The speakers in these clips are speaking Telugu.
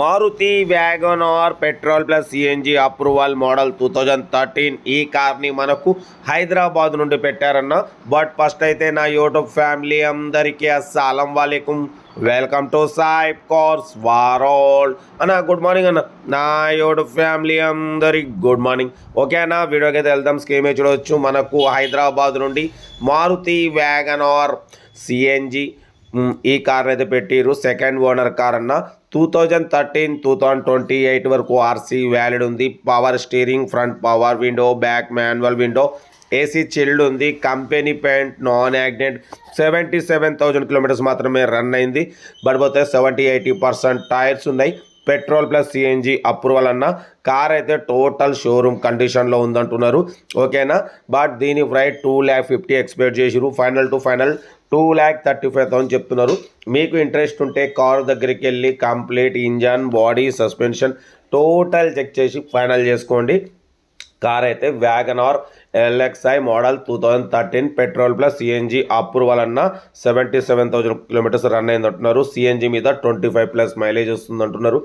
Maruti Wagon R petrol plus CNG approval model two thousand thirteen ఈ కార్ని మనకు హైదరాబాద్ నుండి పెట్టారన్న. బట్ ఫస్ట్ అయితే నా యూట్యూబ్ ఫ్యామిలీ అందరికీ అస్సలం వాలేకుం. వెల్కమ్ టు సాయిబ్ కోర్స్ వారోల్. అన్న గుడ్ మార్నింగ్ అన్న. నా యూట్యూబ్ ఫ్యామిలీ అందరికి గుడ్ మార్నింగ్. ఓకే అన్న వీడియోకి అయితే వెళ్దాం. స్కీమ్ చూడవచ్చు. మనకు హైదరాబాద్ నుండి మారుతి వ్యాగన్ ఆర్ సిఎన్జి ఈ కార్ అయితే పెట్టిర్రు. సెకండ్ ఓనర్ కార్ అన్న. Two thousand thirteen two thousand twenty eight వరకు ఆర్సీ వ్యాలిడ్ ఉంది. Power steering front power window back manual window AC chilled ఉంది. Company paint non accident seventy seven thousand kilometres మాత్రమే రన్ అయింది. బట్ పోతే సెవెంటీ ఎయిటీ పర్సెంట్ టైర్స్ ఉన్నాయి. పెట్రోల్ ప్లస్ సిఎన్జి అప్రూవల్ అన్న కార్ అయితే టోటల్ షోరూమ్ కండిషన్లో ఉందంటున్నారు. ఓకేనా? బట్ దీని price two lakh fifty expect చేసిరు final to final two lakh thirty five thousand చెప్తున్నారు. మీకు ఇంట్రెస్ట్ ఉంటే కార్ దగ్గరికి వెళ్ళి complete engine body suspension total check చేసి ఫైనల్ చేసుకోండి. కార్ అయితే Wagon R LXI model two thousand thirteen petrol plus CNG approval అన్న seventy seven thousand kilometres run అయింది అంటున్నారు సిఎన్జి మీద ట్వంటీ ఫైవ్ ప్లస్ మైలేజ్ వస్తుంది అంటున్నారు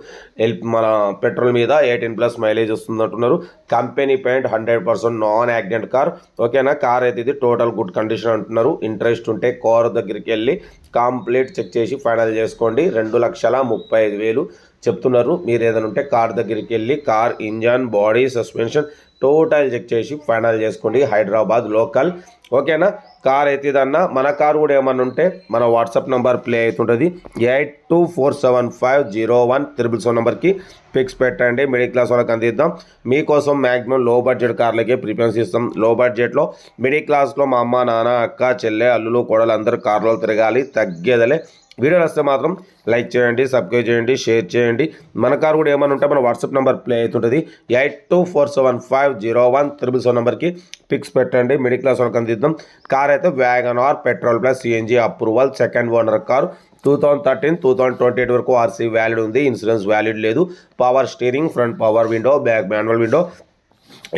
ఎల్ మన పెట్రోల్ మీద ఎయిటీన్ ప్లస్ మైలేజ్ వస్తుంది అంటున్నారు company paint hundred percent non accident car ఓకేనా? కార్ అయితే ఇది టోటల్ గుడ్ కండిషన్ అంటున్నారు. ఇంట్రెస్ట్ ఉంటే కార్ దగ్గరికి వెళ్ళి కంప్లీట్ చెక్ చేసి ఫైనల్ చేసుకోండి. రెండు లక్షల ముప్పై ఐదు వేలు చెప్తున్నారు. మీరు ఏదైనా ఉంటే కార్ దగ్గరికి వెళ్ళి car engine body suspension total check చేసి ఫైనల్ చేసుకోండి. హైదరాబాద్ లోకల్. ఓకేనా? కార్ అయితే ఇదన్నా మన కార్ కూడా ఏమన్నా ఉంటే మన వాట్సాప్ నెంబర్ ప్లే అవుతుంటుంది. Eight two four seven five zero one triple seven నెంబర్కి పిక్స్ పెట్టండి. మిడిల్ క్లాస్ వాళ్ళకి అందిద్దాం. మీకోసం మ్యాక్సిమం లో బడ్జెట్ కార్లకే ప్రిఫరెన్స్ ఇస్తాం. లో బడ్జెట్లో మిడిల్ క్లాస్లో మా అమ్మ నాన్న అక్క చెల్లె అల్లులు కోడలు అందరూ కార్లో తిరగాలి. తగ్గేదలే. వీడియో వస్తే మాత్రం లైక్ చేయండి సబ్స్క్రైబ్ చేయండి షేర్ చేయండి. మన కారు కూడా ఏమైనా ఉంటే మన వాట్సాప్ నెంబర్ ప్లే అవుతుంటుంది. Eight two four seven five zero one triple seven నెంబర్కి పిక్స్ పెట్టండి. మిడిల్ క్లాస్ వాళ్ళకి అందిద్దాం. కార్ అయితే Wagon R petrol plus CNG approval second owner car two thousand thirteen two thousand twenty eight వరకు ఆర్సీ వ్యాలిడ్ ఉంది. ఇన్సూరెన్స్ వ్యాలిడ్ లేదు. Power steering front power window back manual window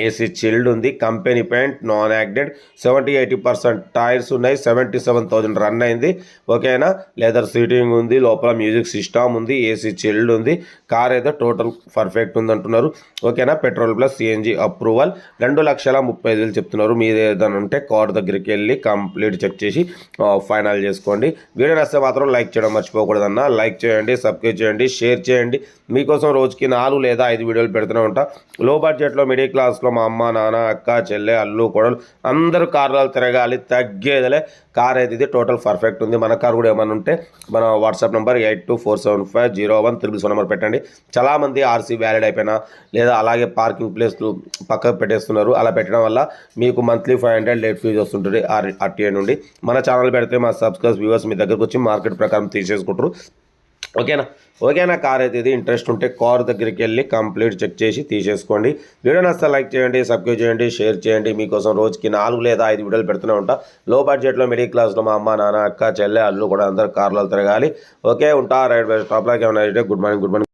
AC chilled ఉంది కంపెనీ పెయింట్ నాన్ యాక్టెడ్ సెవెంటీ ఎయిటీ పర్సెంట్ టైర్స్ ఉన్నాయి సెవెంటీ సెవెన్ థౌజండ్ రన్ అయింది. ఓకేనా? లెదర్ సీటింగ్ ఉంది లోపల మ్యూజిక్ సిస్టమ్ ఉంది ఏసీ చిల్డ్ ఉంది కార్ అయితే టోటల్ పర్ఫెక్ట్ ఉంది అంటున్నారు ఓకేనా? Petrol plus CNG approval. రెండు లక్షల ముప్పై ఐదు వేలు చెప్తున్నారు. మీరు ఏదైనా ఉంటే కార్ దగ్గరికి వెళ్ళి కంప్లీట్ చెక్ చేసి ఫైనల్ చేసుకోండి. వీడియో నచ్చితే మాత్రం లైక్ చేయడం మర్చిపోకూడదన్న. లైక్ చేయండి సబ్స్క్రైబ్ చేయండి షేర్ చేయండి. మీకోసం రోజుకి నాలుగు లేదా ఐదు వీడియోలు పెడుతూనే ఉంటా. లో బడ్జెట్లో మిడిల్ క్లాస్ క్లాస్లో మా అమ్మ నాన్న అక్క చెల్లె అల్లు కొడలు అందరూ కార్లు తిరగాలి. తగ్గేదిలే. కార్ అయితే ఇది టోటల్ పర్ఫెక్ట్ ఉంది. మన కార్ కూడా ఏమైనా ఉంటే మన WhatsApp number eight two four seven five zero one triple seven number పెట్టండి. చాలామంది ఆర్సీ వ్యాలిడ్ అయిపోయినా లేదా అలాగే పార్కింగ్ ప్లేస్లు పక్కకు పెట్టేస్తున్నారు. అలా పెట్టడం వల్ల మీకు monthly five hundred late fees వస్తుంటుంది ఆర్ ఆర్టీఐ నుండి. మన ఛానల్ పెడితే మా సబ్స్క్రైబ్ వ్యూవర్స్ మీ దగ్గరకు వచ్చి మార్కెట్ ప్రకారం తీసేసుకుంటారు. ఓకేనా? ఓకేనా? కార్ అయితే ఇది ఇంట్రెస్ట్ ఉంటే కార్ దగ్గరికి వెళ్ళి కంప్లీట్ చెక్ చేసి తీసేసుకోండి. వీడియో నచ్చితే లైక్ చేయండి సబ్స్క్రైబ్ చేయండి షేర్ చేయండి. మీకోసం రోజుకి నాలుగు లేదా ఐదు వీడియోలు పెడుతూనే ఉంటా. లో బడ్జెట్లో మిడిల్ క్లాస్లో మా అమ్మ నాన్న అక్క చెల్లె అల్లు కూడా అందరు కార్లో తిరగాలి. ఓకే ఉంటా రైట్ బై స్టాప్ ఏమైనా గుడ్ మార్నింగ్ గుడ్ మార్నింగ్.